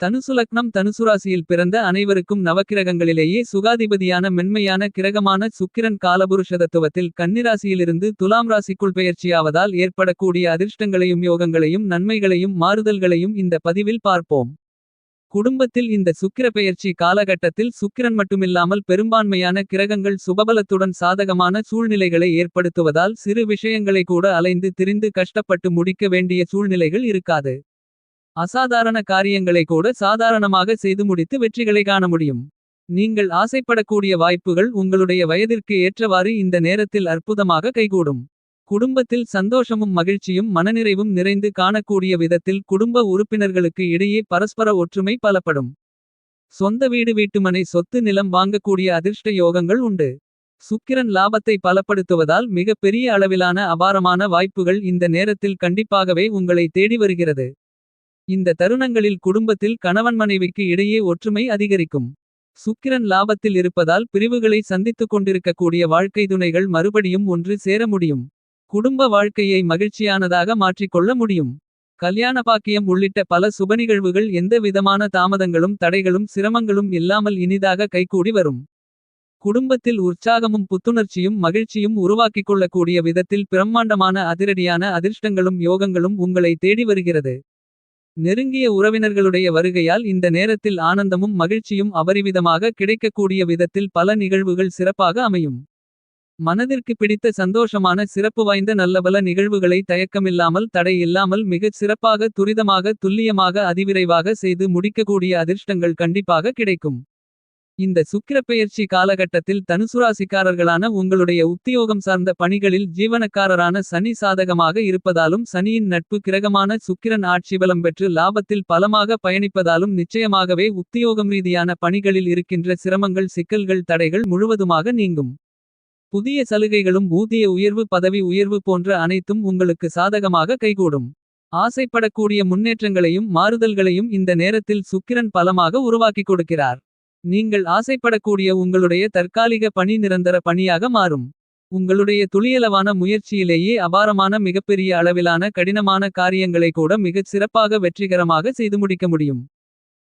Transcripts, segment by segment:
தனுசு லக்னம் தனுசுராசியில் பிறந்த அனைவருக்கும் நவக்கிரகங்களிலேயே சுகாதிபதியான மென்மையான கிரகமான சுக்கிரன் காலபுருஷதத்துவத்தில் கன்னிராசியிலிருந்து துலாம் ராசிக்குள் பெயர்ச்சியாவதால் ஏற்படக்கூடிய அதிர்ஷ்டங்களையும் யோகங்களையும் நன்மைகளையும் மாறுதல்களையும் இந்த பதிவில் பார்ப்போம். குடும்பத்தில் இந்த சுக்கிர பெயர்ச்சி காலகட்டத்தில் சுக்கிரன் மட்டுமில்லாமல் பெரும்பான்மையான கிரகங்கள் சுபபலத்துடன் சாதகமான சூழ்நிலைகளை ஏற்படுத்துவதால் சிறு விஷயங்களை கூட அலைந்து திரிந்து கஷ்டப்பட்டு முடிக்க வேண்டிய சூழ்நிலைகள் இருக்காது. அசாதாரண காரியங்களை கூட சாதாரணமாக செய்து முடித்து வெற்றிகளை காண முடியும். நீங்கள் ஆசைப்படக்கூடிய வாய்ப்புகள் உங்களுடைய வயதிற்கு ஏற்றவாறு இந்த நேரத்தில் அற்புதமாக கைகூடும். குடும்பத்தில் சந்தோஷமும் மகிழ்ச்சியும் மனநிறைவும் நிறைந்து காணக்கூடிய விதத்தில் குடும்ப உறுப்பினர்களுக்கு இடையே பரஸ்பர ஒற்றுமை பலப்படும். சொந்த வீடு வீட்டுமனை சொத்து நிலம் வாங்கக்கூடிய அதிர்ஷ்ட யோகங்கள் உண்டு. சுக்கிரன் லாபத்தை பலப்படுத்துவதால் மிக பெரிய அளவிலான அபாரமான வாய்ப்புகள் இந்த நேரத்தில் கண்டிப்பாகவே உங்களை தேடி வருகிறது. இந்த தருணங்களில் குடும்பத்தில் கணவன் மனைவிக்கு இடையே ஒற்றுமை அதிகரிக்கும். சுக்கிரன் லாபத்தில் இருப்பதால் பிரிவுகளை சந்தித்துக் கொண்டிருக்கக்கூடிய வாழ்க்கை துணைகள் மறுபடியும் ஒன்று சேர முடியும். குடும்ப வாழ்க்கையை மகிழ்ச்சியானதாக மாற்றிக்கொள்ள முடியும். கல்யாண பாக்கியம் உள்ளிட்ட பல சுபநிகழ்வுகள் எந்த விதமான தாமதங்களும் தடைகளும் சிரமங்களும் இல்லாமல் இனிதாக கைகூடி வரும். குடும்பத்தில் உற்சாகமும் புத்துணர்ச்சியும் மகிழ்ச்சியும் உருவாக்கிக் கொள்ளக்கூடிய விதத்தில் பிரம்மாண்டமான அதிரடியான அதிர்ஷ்டங்களும் யோகங்களும் உங்களை தேடி வருகிறது. நெருங்கிய உறவினர்களுடைய வருகையால் இந்த நேரத்தில் ஆனந்தமும் மகிழ்ச்சியும் அபரிவிதமாக கிடைக்கக்கூடிய விதத்தில் பல நிகழ்வுகள் சிறப்பாக அமையும். மனதிற்கு பிடித்த சந்தோஷமான சிறப்பு வாய்ந்த நல்லபல நிகழ்வுகளை தயக்கமில்லாமல் தடை இல்லாமல் மிகச் சிறப்பாக துரிதமாக துல்லியமாக அதிவிரைவாக செய்து முடிக்கக்கூடிய அதிர்ஷ்டங்கள் கண்டிப்பாக கிடைக்கும். இந்த சுக்கிரப்பெயர்ச்சி காலகட்டத்தில் தனுசுராசிக்காரர்களான உங்களுடைய உத்தியோகம் சார்ந்த பணிகளில் ஜீவனக்காரரான சனி சாதகமாக இருப்பதாலும் சனியின் நட்பு கிரகமான சுக்கிரன் ஆட்சிபலம் பெற்று லாபத்தில் பலமாக பயணிப்பதாலும் நிச்சயமாகவே உத்தியோகம் ரீதியான பணிகளில் இருக்கின்ற சிரமங்கள் சிக்கல்கள் தடைகள் முழுவதுமாக நீங்கும். புதிய சலுகைகளும் ஊதிய உயர்வு பதவி உயர்வு போன்ற அனைத்தும் உங்களுக்கு சாதகமாக கைகூடும். ஆசைப்படக்கூடிய முன்னேற்றங்களையும் மாறுதல்களையும் இந்த நேரத்தில் சுக்கிரன் பலமாக உருவாக்கிக் கொடுக்கிறார். நீங்கள் ஆசைப்படக்கூடிய உங்களுடைய தற்காலிக பணி நிரந்தர பணியாக மாறும். உங்களுடைய துளியளவான முயற்சியிலேயே அபாரமான மிகப்பெரிய அளவிலான கடினமான காரியங்களை கூட மிகச் சிறப்பாக வெற்றிகரமாக செய்து முடிக்க முடியும்.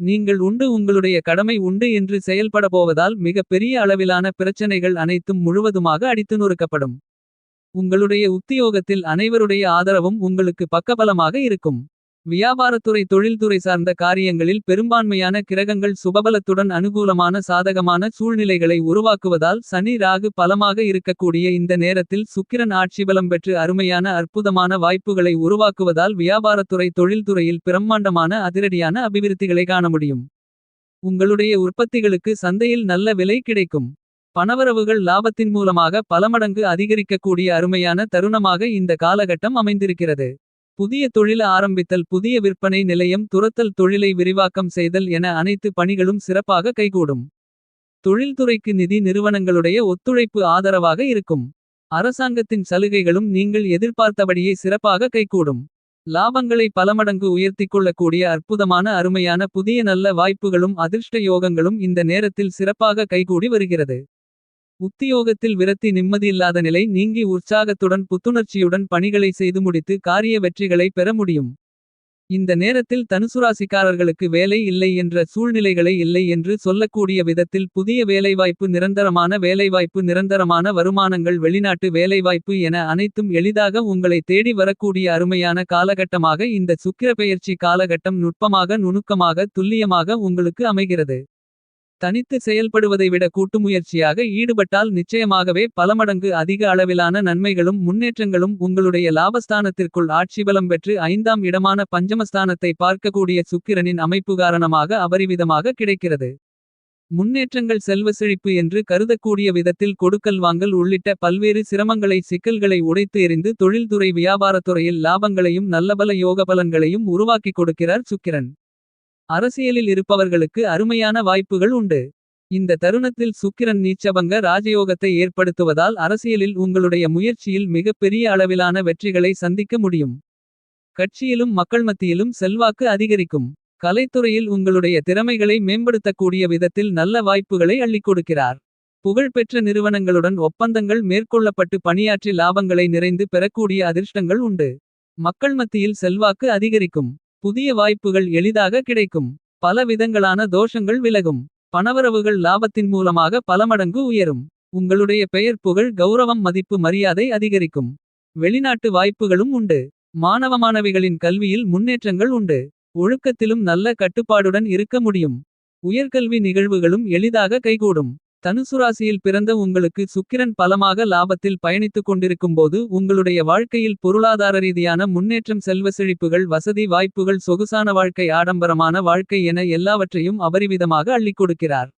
நீங்கள் உண்டு உங்களுடைய கடமை உண்டு என்று செயல்பட போவதால் மிகப்பெரிய அளவிலான பிரச்சனைகள் அனைத்தும் முழுவதுமாக அடித்து நொறுக்கப்படும். உங்களுடைய உத்தியோகத்தில் அனைவருடைய ஆதரவும் உங்களுக்கு பக்கபலமாக இருக்கும். வியாபாரத்துறை தொழில்துறை சார்ந்த காரியங்களில் பெரும்பான்மையான கிரகங்கள் சுபபலத்துடன் அனுகூலமான சாதகமான சூழ்நிலைகளை உருவாக்குவதால் சனி ராகு பலமாக இருக்கக்கூடிய இந்த நேரத்தில் சுக்கிரன் ஆட்சிபலம் பெற்று அருமையான அற்புதமான வாய்ப்புகளை உருவாக்குவதால் வியாபாரத்துறை தொழில்துறையில் பிரம்மாண்டமான அதிரடியான அபிவிருத்திகளை காண முடியும். உங்களுடைய உற்பத்திகளுக்கு சந்தையில் நல்ல விலை கிடைக்கும். பணவரவுகள் லாபத்தின் மூலமாக பலமடங்கு அதிகரிக்கக்கூடிய அருமையான தருணமாக இந்த காலகட்டம் அமைந்திருக்கிறது. புதிய தொழில ஆரம்பித்தல் புதிய விற்பனை நிலையம் துரத்தல் தொழிலை விரிவாக்கம் செய்தல் என அனைத்து பணிகளும் சிறப்பாக கைகூடும். தொழில்துறைக்கு நிதி நிறுவனங்களுடைய ஒத்துழைப்பு ஆதரவாக இருக்கும். அரசாங்கத்தின் சலுகைகளும் நீங்கள் எதிர்பார்த்தபடியே சிறப்பாக கைகூடும். லாபங்களை பலமடங்கு உயர்த்திக் கொள்ளக்கூடிய அற்புதமான அருமையான புதிய நல்ல வாய்ப்புகளும் அதிர்ஷ்ட யோகங்களும் இந்த நேரத்தில் சிறப்பாக கைகூடி வருகிறது. உத்தியோகத்தில் விரத்தி நிம்மதியில்லாத நிலை நீங்கி உற்சாகத்துடன் புத்துணர்ச்சியுடன் பணிகளை செய்து முடித்து காரிய வெற்றிகளை பெற முடியும். இந்த நேரத்தில் தனுசுராசிக்காரர்களுக்கு வேலை இல்லை என்ற சூழ்நிலைகளை இல்லை என்று சொல்லக்கூடிய விதத்தில் புதிய வேலைவாய்ப்பு நிரந்தரமான வேலைவாய்ப்பு நிரந்தரமான வருமானங்கள் வெளிநாட்டு வேலைவாய்ப்பு என அனைத்தும் எளிதாக உங்களை தேடி வரக்கூடிய அருமையான காலகட்டமாக இந்த சுக்கிரப்பெயர்ச்சி காலகட்டம் நுட்பமாக நுணுக்கமாக துல்லியமாக உங்களுக்கு அமைகிறது. தனித்து செயல்படுவதை விட கூட்டுமுயற்சியாக ஈடுபட்டால் நிச்சயமாகவே பலமடங்கு அதிக அளவிலான நன்மைகளும் முன்னேற்றங்களும் உங்களுடைய லாபஸ்தானத்திற்குள் ஆட்சிபலம் பெற்று ஐந்தாம் இடமான பஞ்சமஸ்தானத்தை பார்க்கக்கூடிய சுக்கிரனின் அமைப்பு காரணமாக அபரிவிதமாக கிடைக்கிறது. முன்னேற்றங்கள் செல்வ செழிப்பு என்று கருதக்கூடிய விதத்தில் கொடுக்கல் வாங்கல் உள்ளிட்ட பல்வேறு சிரமங்களை சிக்கல்களை உடைத்து எறிந்து தொழில்துறை வியாபாரத்துறையில் லாபங்களையும் நல்லபல யோகபலன்களையும் உருவாக்கிக் கொடுக்கிறார் சுக்கிரன். அரசியலில் இருப்பவர்களுக்கு அருமையான வாய்ப்புகள் உண்டு. இந்த தருணத்தில் சுக்கிரன் நீச்சபங்க ராஜயோகத்தை ஏற்படுத்துவதால் அரசியலில் உங்களுடைய முயற்சியில் மிகப்பெரிய அளவிலான வெற்றிகளை சந்திக்க முடியும். கட்சியிலும் மக்கள் மத்தியிலும் செல்வாக்கு அதிகரிக்கும். கலைத்துறையில் உங்களுடைய திறமைகளை மேம்படுத்தக்கூடிய விதத்தில் நல்ல வாய்ப்புகளை அள்ளிக் கொடுக்கிறார். புகழ்பெற்ற நிறுவனங்களுடன் ஒப்பந்தங்கள் மேற்கொள்ளப்பட்டு பணியாற்றி லாபங்களை நிறைந்து பெறக்கூடிய அதிர்ஷ்டங்கள் உண்டு. மக்கள் மத்தியில் செல்வாக்கு அதிகரிக்கும். புதிய வாய்ப்புகள் எளிதாக கிடைக்கும். பல விதங்களான தோஷங்கள் விலகும். பணவரவுகள் லாபத்தின் மூலமாக பல மடங்கு உயரும். உங்களுடைய பெயர் புகழ் கௌரவம் மதிப்பு மரியாதை அதிகரிக்கும். வெளிநாட்டு வாய்ப்புகளும் உண்டு. மாணவ மாணவிகளின் கல்வியில் முன்னேற்றங்கள் உண்டு. ஒழுக்கத்திலும் நல்ல கட்டுப்பாடுடன் இருக்க முடியும். உயர்கல்வி நிகழ்வுகளும் எளிதாக கைகூடும். தனுசுராசியில் பிறந்த உங்களுக்கு சுக்கிரன் பலமாக லாபத்தில் பயணித்துக் கொண்டிருக்கும்போது. உங்களுடைய வாழ்க்கையில் பொருளாதார ரீதியான முன்னேற்றம் செல்வ செழிப்புகள் வசதி வாய்ப்புகள் சொகுசான வாழ்க்கை ஆடம்பரமான வாழ்க்கை என எல்லாவற்றையும் அபரிவிதமாக அள்ளிக் கொடுக்கிறார்.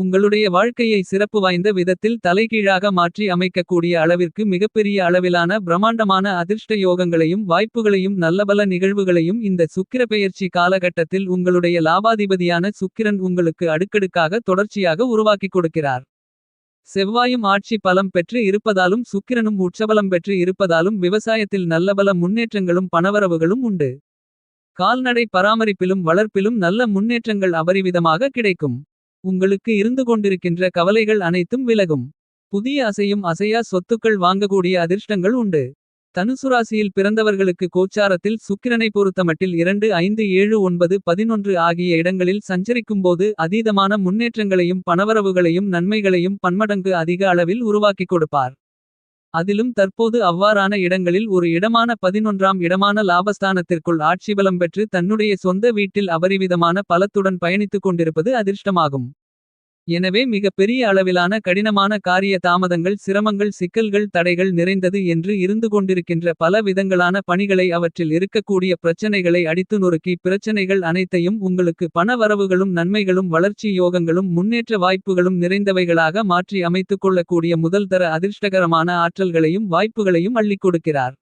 உங்களுடைய வாழ்க்கையை சிறப்பு வாய்ந்த விதத்தில் தலைகீழாக மாற்றி அமைக்கக்கூடிய அளவிற்கு மிகப்பெரிய அளவிலான பிரம்மாண்டமான அதிர்ஷ்ட யோகங்களையும் வாய்ப்புகளையும் நல்லபல நிகழ்வுகளையும் இந்த சுக்கிர பெயர்ச்சி காலகட்டத்தில் உங்களுடைய லாபாதிபதியான சுக்கிரன் உங்களுக்கு அடுக்கடுக்காக தொடர்ச்சியாக உருவாக்கிக் கொடுக்கிறார். செவ்வாயும் ஆட்சி பலம் பெற்று இருப்பதாலும் சுக்கிரனும் உற்சபலம் பெற்று இருப்பதாலும் விவசாயத்தில் நல்லபல முன்னேற்றங்களும் பணவரவுகளும் உண்டு. கால்நடை பராமரிப்பிலும் வளர்ப்பிலும் நல்ல முன்னேற்றங்கள் அபரிவிதமாக கிடைக்கும். உங்களுக்கு இருந்து கொண்டிருக்கின்ற கவலைகள் அனைத்தும் விலகும். புதிய அசையும் அசையா சொத்துக்கள் வாங்கக்கூடிய அதிர்ஷ்டங்கள் உண்டு. தனுசுராசியில் பிறந்தவர்களுக்கு கோச்சாரத்தில் சுக்கிரனை பொறுத்தமட்டில் இரண்டு ஐந்து ஏழு ஒன்பது பதினொன்று ஆகிய இடங்களில் சஞ்சரிக்கும்போது அதீதமான முன்னேற்றங்களையும் பணவரவுகளையும் நன்மைகளையும் பன்மடங்கு அதிக அளவில் உருவாக்கிக் கொடுப்பார். அதிலும் தற்போது அவ்வாறான இடங்களில் ஒரு இடமான பதினொன்றாம் இடமான லாபஸ்தானத்திற்குள் ஆட்சிபலம் பெற்று தன்னுடைய சொந்த வீட்டில் அபரிவிதமான பலத்துடன் பயணித்துக் கொண்டிருப்பது அதிர்ஷ்டமாகும். எனவே மிக பெரிய அளவிலான கடினமான காரிய தாமதங்கள் சிரமங்கள் சிக்கல்கள் தடைகள் நிறைந்தது என்று இருந்து கொண்டிருக்கின்ற பல விதங்களான பணிகளை அவற்றில் இருக்கக்கூடிய பிரச்சனைகளை அடித்து நொறுக்கி பிரச்சனைகள் அனைத்தையும் உங்களுக்கு பண வரவுகளும் நன்மைகளும் வளர்ச்சி யோகங்களும் முன்னேற்ற வாய்ப்புகளும் நிறைந்தவைகளாக மாற்றி அமைத்துக் கொள்ளக்கூடிய முதல் தர அதிர்ஷ்டகரமான ஆற்றல்களையும் வாய்ப்புகளையும் அள்ளிக் கொடுக்கிறார்.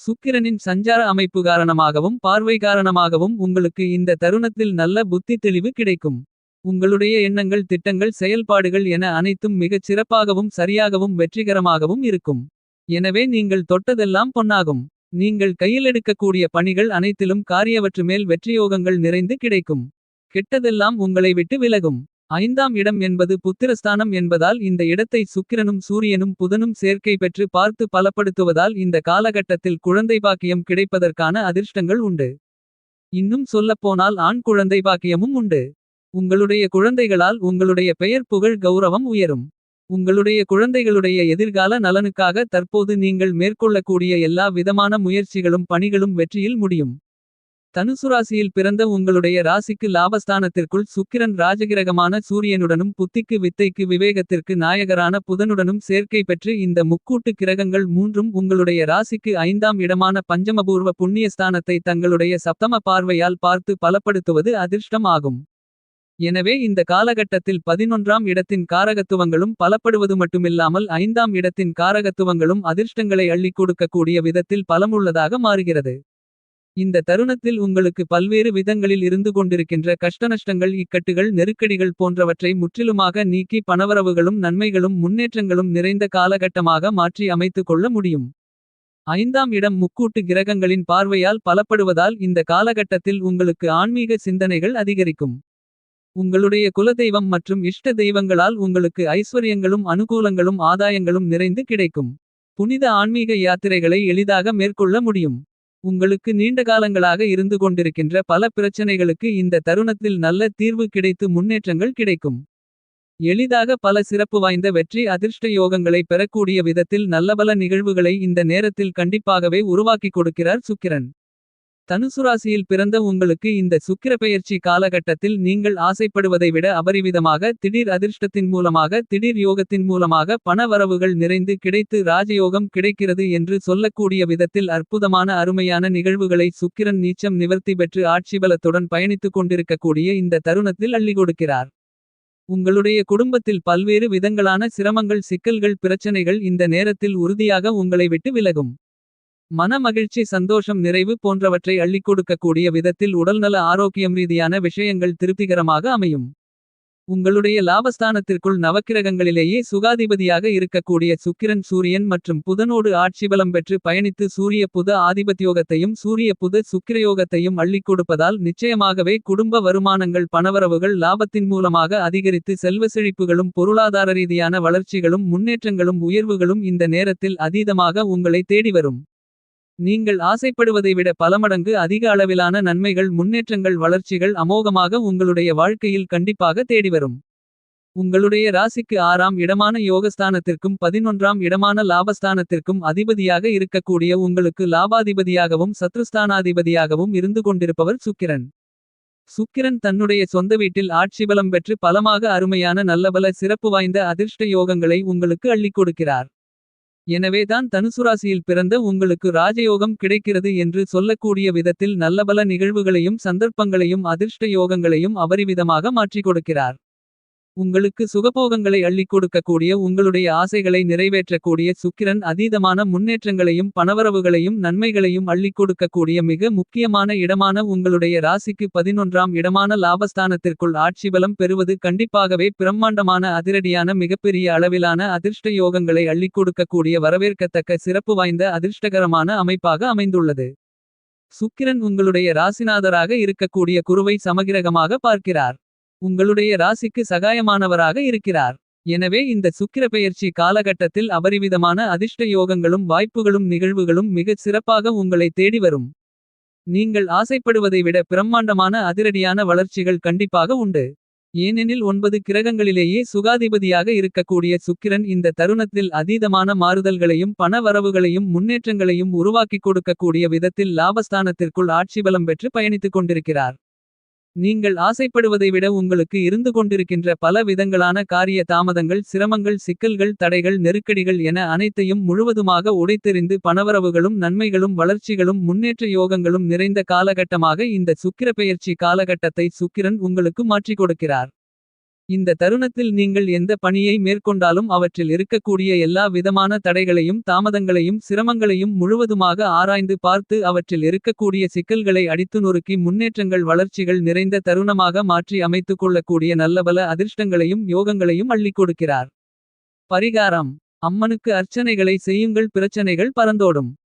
சுக்கிரனின் சஞ்சார அமைப்பு காரணமாகவும் பார்வை காரணமாகவும் உங்களுக்கு இந்த தருணத்தில் நல்ல புத்தி தெளிவு கிடைக்கும். உங்களுடைய எண்ணங்கள் திட்டங்கள் செயல்பாடுகள் என அனைத்தும் மிகச் சிறப்பாகவும் சரியாகவும் வெற்றிகரமாகவும் இருக்கும். எனவே நீங்கள் தொட்டதெல்லாம் பொன்னாகும். நீங்கள் கையிலெடுக்கக்கூடிய பணிகள் அனைத்திலும் காரியவற்றுமேல் வெற்றியோகங்கள் நிறைந்து கிடைக்கும். கெட்டதெல்லாம் உங்களை விட்டு விலகும். ஐந்தாம் இடம் என்பது புத்திரஸ்தானம் என்பதால் இந்த இடத்தை சுக்கிரனும் சூரியனும் புதனும் சேர்க்கை பெற்று பார்த்து பலப்படுத்துவதால் இந்த காலகட்டத்தில் குழந்தை பாக்கியம் கிடைப்பதற்கான அதிர்ஷ்டங்கள் உண்டு. இன்னும் சொல்லப்போனால் ஆண் குழந்தை பாக்கியமும் உண்டு. உங்களுடைய குழந்தைகளால் உங்களுடைய பெயர் புகழ் கௌரவம் உயரும். உங்களுடைய குழந்தைகளுடைய எதிர்கால நலனுக்காக தற்போது நீங்கள் மேற்கொள்ளக்கூடிய எல்லா விதமான முயற்சிகளும் பணிகளும் வெற்றியில் முடியும். தனுசுராசியில் பிறந்த உங்களுடைய ராசிக்கு லாபஸ்தானத்திற்குள் சுக்கிரன் ராஜகிரகமான சூரியனுடனும் புத்திக்கு வித்தைக்கு விவேகத்திற்கு நாயகரான புதனுடனும் சேர்க்கை பெற்று இந்த முக்கூட்டு கிரகங்கள் மூன்றும் உங்களுடைய ராசிக்கு ஐந்தாம் இடமான பஞ்சமபூர்வ புண்ணியஸ்தானத்தை தங்களுடைய சப்தம பார்வையால் பார்த்து பலப்படுத்துவது அதிர்ஷ்டம் ஆகும். எனவே இந்த காலகட்டத்தில் பதினொன்றாம் இடத்தின் காரகத்துவங்களும் பலப்படுவது மட்டுமில்லாமல் ஐந்தாம் இடத்தின் காரகத்துவங்களும் அதிர்ஷ்டங்களை அள்ளிக் கொடுக்கக்கூடிய விதத்தில் பலமுள்ளதாக மாறுகிறது. இந்த தருணத்தில் உங்களுக்கு பல்வேறு விதங்களில் இருந்து கொண்டிருக்கின்ற கஷ்டநஷ்டங்கள் இக்கட்டுகள் நெருக்கடிகள் போன்றவற்றை முற்றிலுமாக நீக்கி பணவரவுகளும் நன்மைகளும் முன்னேற்றங்களும் நிறைந்த காலகட்டமாக மாற்றி அமைத்துக் கொள்ள முடியும். ஐந்தாம் இடம் முக்கூட்டு கிரகங்களின் பார்வையால் பலப்படுவதால் இந்த காலகட்டத்தில் உங்களுக்கு ஆன்மீக சிந்தனைகள் அதிகரிக்கும். உங்களுடைய குலதெய்வம் மற்றும் இஷ்ட தெய்வங்களால் உங்களுக்கு ஐஸ்வர்யங்களும் அனுகூலங்களும் ஆதாயங்களும் நிறைந்து கிடைக்கும். புனித ஆன்மீக யாத்திரைகளை எளிதாக மேற்கொள்ள முடியும். உங்களுக்கு நீண்ட காலங்களாக இருந்து கொண்டிருக்கின்ற பல பிரச்சனைகளுக்கு இந்த தருணத்தில் நல்ல தீர்வு கிடைத்து முன்னேற்றங்கள் கிடைக்கும். எளிதாக பல சிறப்பு வாய்ந்த வெற்றி அதிர்ஷ்ட யோகங்களை பெறக்கூடிய விதத்தில் நல்லபல நிகழ்வுகளை இந்த நேரத்தில் கண்டிப்பாகவே உருவாக்கிக் கொடுக்கிறார் சுக்கிரன். தனுசுராசியில் பிறந்த உங்களுக்கு இந்த சுக்கிரப்பெயர்ச்சி காலகட்டத்தில் நீங்கள் ஆசைப்படுவதை விட அபரிவிதமாக திடீர் அதிர்ஷ்டத்தின் மூலமாக திடீர் யோகத்தின் மூலமாக பண வரவுகள் நிறைந்து கிடைத்து ராஜயோகம் கிடைக்கிறது என்று சொல்லக்கூடிய விதத்தில் அற்புதமான அருமையான நிகழ்வுகளை சுக்கிரன் நீச்சம் நிவர்த்தி பெற்று ஆட்சிபலத்துடன் பயணித்துக் கொண்டிருக்கக்கூடிய இந்த தருணத்தில் அள்ளி கொடுக்கிறார். உங்களுடைய குடும்பத்தில் பல்வேறு விதங்களான சிரமங்கள் சிக்கல்கள் பிரச்சனைகள் இந்த நேரத்தில் உறுதியாக உங்களை விட்டு விலகும். மன மகிழ்ச்சி சந்தோஷம் நிறைவு போன்றவற்றை அள்ளிக் கொடுக்கக்கூடிய விதத்தில் உடல்நல ஆரோக்கியம் ரீதியான விஷயங்கள் திருப்திகரமாக அமையும். உங்களுடைய லாபஸ்தானத்திற்குள் நவக்கிரகங்களிலேயே சுகாதிபதியாக இருக்கக்கூடிய சுக்கிரன் சூரியன் மற்றும் புதனோடு ஆட்சிபலம் பெற்று பயணித்து சூரிய புத ஆதிபத்தியோகத்தையும் சூரிய புத சுக்கிரயோகத்தையும் அள்ளிக் கொடுப்பதால் நிச்சயமாகவே குடும்ப வருமானங்கள் பணவரவுகள் லாபத்தின் மூலமாக அதிகரித்து செல்வ செழிப்புகளும் பொருளாதார ரீதியான வளர்ச்சிகளும் முன்னேற்றங்களும் உயர்வுகளும் இந்த நேரத்தில் அதீதமாக உங்களை தேடி வரும். நீங்கள் ஆசைப்படுவதை விட பலமடங்கு அதிக அளவிலான நன்மைகள் முன்னேற்றங்கள் வளர்ச்சிகள் அமோகமாக உங்களுடைய வாழ்க்கையில் கண்டிப்பாக தேடிவரும். உங்களுடைய ராசிக்கு ஆறாம் இடமான யோகஸ்தானத்திற்கும் பதினொன்றாம் இடமான லாபஸ்தானத்திற்கும் அதிபதியாக இருக்கக்கூடிய உங்களுக்கு லாபாதிபதியாகவும் சத்ருஸ்தானாதிபதியாகவும் இருந்து கொண்டிருப்பவர் சுக்கிரன். சுக்கிரன் தன்னுடைய சொந்த வீட்டில் ஆட்சிபலம் பெற்று பலமாக அருமையான நல்லபல சிறப்பு வாய்ந்த அதிர்ஷ்ட யோகங்களை உங்களுக்கு அள்ளிக் கொடுக்கிறார். எனவேதான் தனுசுராசியில் பிறந்த உங்களுக்கு ராஜயோகம் கிடைக்கிறது என்று சொல்லக்கூடிய விதத்தில் நல்லபல நிகழ்வுகளையும் சந்தர்ப்பங்களையும் அதிர்ஷ்ட யோகங்களையும் அபரிவிதமாக மாற்றிக் கொடுக்கிறார். உங்களுக்கு சுகபோகங்களை அள்ளிக் கொடுக்கக்கூடிய உங்களுடைய ஆசைகளை நிறைவேற்றக்கூடிய சுக்கிரன் அதீதமான முன்னேற்றங்களையும் பணவரவுகளையும் நன்மைகளையும் அள்ளிக் கொடுக்கக்கூடிய மிக முக்கியமான இடமான உங்களுடைய ராசிக்கு பதினொன்றாம் இடமான லாபஸ்தானத்திற்குள் ஆட்சிபலம் பெறுவது கண்டிப்பாகவே பிரம்மாண்டமான அதிரடியான மிகப்பெரிய அளவிலான அதிர்ஷ்ட யோகங்களை அள்ளிக் கொடுக்கக்கூடிய வரவேற்கத்தக்க சிறப்பு வாய்ந்த அதிர்ஷ்டகரமான அமைப்பாக அமைந்துள்ளது. சுக்கிரன் உங்களுடைய ராசிநாதராக இருக்கக்கூடிய குருவை சமகிரகமாக பார்க்கிறார். உங்களுடைய ராசிக்கு சகாயமானவராக இருக்கிறார். எனவே இந்த சுக்கிரப்பெயர்ச்சி காலகட்டத்தில் அபரிவிதமான அதிர்ஷ்ட யோகங்களும் வாய்ப்புகளும் நிகழ்வுகளும் மிகச் சிறப்பாக உங்களை தேடி வரும். நீங்கள் ஆசைப்படுவதை விட பிரம்மாண்டமான அதிரடியான வளர்ச்சிகள் கண்டிப்பாக உண்டு. ஏனெனில் ஒன்பது கிரகங்களிலேயே சுகாதிபதியாக இருக்கக்கூடிய சுக்கிரன் இந்த தருணத்தில் அதீதமான மாறுதல்களையும் பண வரவுகளையும் முன்னேற்றங்களையும் உருவாக்கிக் கொடுக்கக்கூடிய விதத்தில் லாபஸ்தானத்திற்குள் ஆட்சிபலம் பெற்று பயணித்துக் கொண்டிருக்கிறார். நீங்கள் ஆசைப்படுவதை விட உங்களுக்கு இருந்து கொண்டிருக்கின்ற பல விதங்களான காரிய தாமதங்கள் சிரமங்கள் சிக்கல்கள் தடைகள் நெருக்கடிகள் என அனைத்தையும் முழுவதுமாக உடைத்தெறிந்து பணவரவுகளும் நன்மைகளும் வளர்ச்சிகளும் முன்னேற்ற யோகங்களும் நிறைந்த காலகட்டமாக இந்த சுக்கிரப்பெயர்ச்சி காலகட்டத்தை சுக்கிரன் உங்களுக்கு மாற்றிக் கொடுக்கிறார். இந்த தருணத்தில் நீங்கள் எந்த பணியை மேற்கொண்டாலும் அவற்றில் இருக்கக்கூடிய எல்லா விதமான தடைகளையும் தாமதங்களையும் சிரமங்களையும் முழுவதுமாக ஆராய்ந்து பார்த்து அவற்றில் இருக்கக்கூடிய சிக்கல்களை அடித்து நொறுக்கி முன்னேற்றங்கள் வளர்ச்சிகள் நிறைந்த தருணமாக மாற்றி அமைத்துக் கொள்ளக்கூடிய நல்லபல அதிர்ஷ்டங்களையும் யோகங்களையும் அள்ளிக் கொடுக்கிறார். பரிகாரம் அம்மனுக்கு அர்ச்சனைகளை செய்யுங்கள் பிரச்சனைகள் பறந்தோடும்.